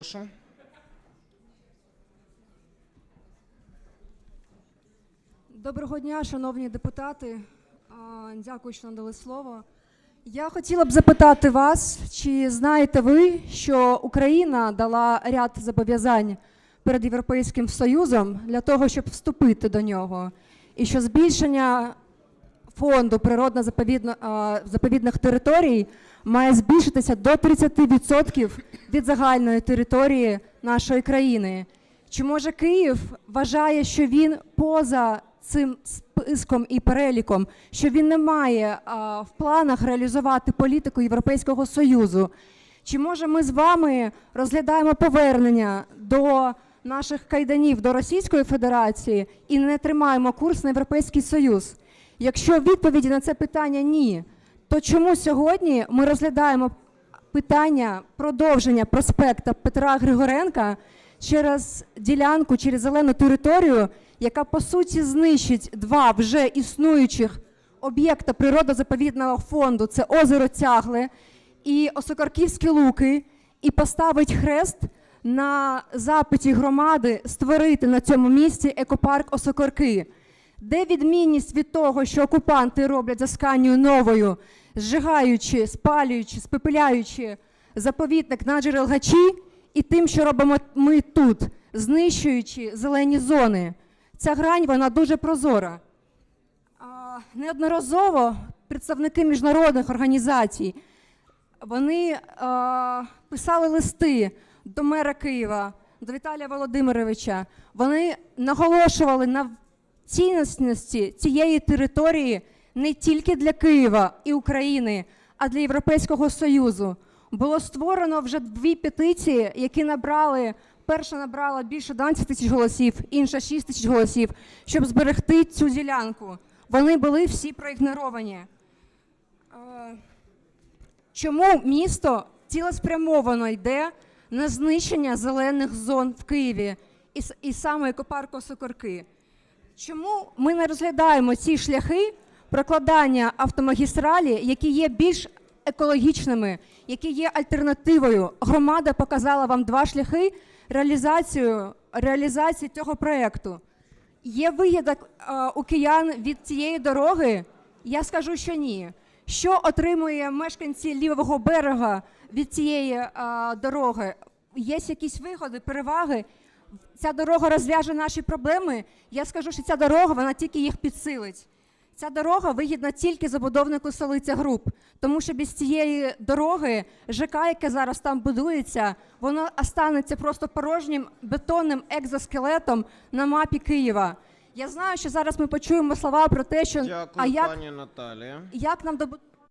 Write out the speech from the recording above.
Прошу. Доброго дня, шановні депутати. Дякую, що надали слово. Я хотіла б запитати вас, чи знаєте ви, що Україна дала ряд зобов'язань перед Європейським Союзом для того, щоб вступити до нього, і що збільшення фонду природно-заповідних територій має збільшитися до 30% від загальної території нашої країни. Чи може Київ вважає, що він поза цим списком і переліком, що він не має а, в планах реалізувати політику Європейського Союзу? Чи може ми з вами розглядаємо повернення до наших кайданів до Російської Федерації і не тримаємо курс на Європейський Союз? Якщо відповіді на це питання ні, то чому сьогодні ми розглядаємо питання продовження проспекта Петра Григоренка через ділянку, через зелену територію, яка по суті знищить два вже існуючих об'єкта природозаповідного фонду це озеро Тягле і Осокорківські луки, і поставить хрест на запиті громади створити на цьому місці екопарк Осокорки. Де відмінність від того, що окупанти роблять за Сканію новою, зжигаючи, спалюючи, спепеляючи заповітник на Джерелгачі, і тим, що робимо ми тут, знищуючи зелені зони? Ця грань вона дуже прозора. Неодноразово представники міжнародних організацій вони писали листи до мера Києва, до Віталія Володимировича. Вони наголошували на цінності цієї території не тільки для Києва і України, а для Європейського Союзу. Було створено вже дві петиції, які набрали. Перша набрала більше 12 тисяч голосів, інша 6 тисяч голосів, щоб зберегти цю ділянку. Вони були всі проігноровані. Е, Чому місто цілеспрямовано йде на знищення зелених зон в Києві і, і саме екопарку Сокорки? Чому ми не розглядаємо ці шляхи прокладання автомагістралі, які є більш екологічними, які є альтернативою? Громада показала вам два шляхи реалізацію, реалізації цього проєкту. Є вигідок е, у киян від цієї дороги? Я скажу, що ні. Що отримує мешканці лівого берега від цієї е, дороги? Є якісь вигоди, переваги? Ця дорога розв'яже наші проблеми. Я скажу, що ця дорога вона тільки їх підсилить. Ця дорога вигідна тільки забудовнику столиця груп, тому що без цієї дороги ЖК, яке зараз там будується, воно останеться просто порожнім бетонним екзоскелетом на мапі Києва. Я знаю, що зараз ми почуємо слова про те, що Дякую, а як, пані Наталія. як нам добу-